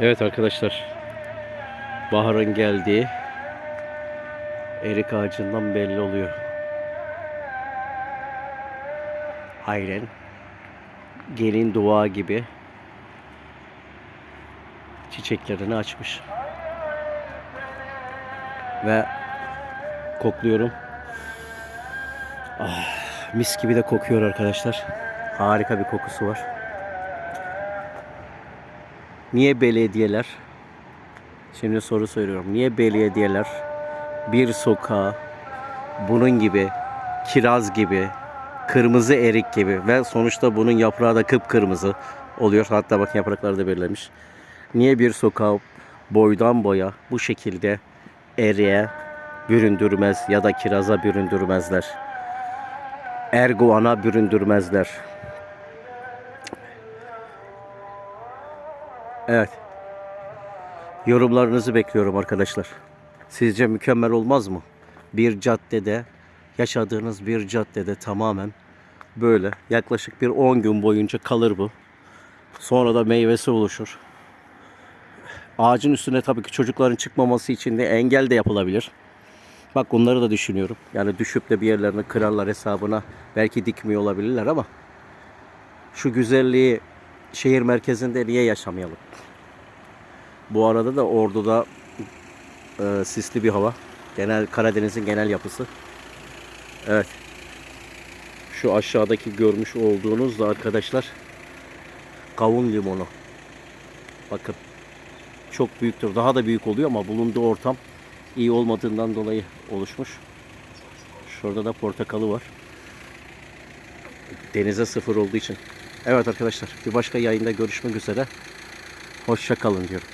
Evet arkadaşlar. Baharın geldiği erik ağacından belli oluyor. Aynen. Gelin dua gibi çiçeklerini açmış. Ve kokluyorum. Ah, mis gibi de kokuyor arkadaşlar. Harika bir kokusu var. Niye belediyeler Şimdi soru soruyorum. Niye belediyeler bir sokağa bunun gibi kiraz gibi kırmızı erik gibi ve sonuçta bunun yaprağı da kıpkırmızı oluyor. Hatta bakın yaprakları da belirlemiş. Niye bir sokağı boydan boya bu şekilde eriğe büründürmez ya da kiraza büründürmezler? Erguvan'a büründürmezler. Evet. Yorumlarınızı bekliyorum arkadaşlar. Sizce mükemmel olmaz mı? Bir caddede, yaşadığınız bir caddede tamamen böyle yaklaşık bir 10 gün boyunca kalır bu. Sonra da meyvesi oluşur. Ağacın üstüne tabii ki çocukların çıkmaması için de engel de yapılabilir. Bak bunları da düşünüyorum. Yani düşüp de bir yerlerini kırarlar hesabına belki dikmiyor olabilirler ama şu güzelliği şehir merkezinde niye yaşamayalım? Bu arada da Ordu'da e, sisli bir hava. Genel Karadeniz'in genel yapısı. Evet. Şu aşağıdaki görmüş olduğunuz da arkadaşlar kavun limonu. Bakın. Çok büyüktür. Daha da büyük oluyor ama bulunduğu ortam iyi olmadığından dolayı oluşmuş. Şurada da portakalı var. Denize sıfır olduğu için. Evet arkadaşlar bir başka yayında görüşmek üzere. Hoşça kalın diyorum.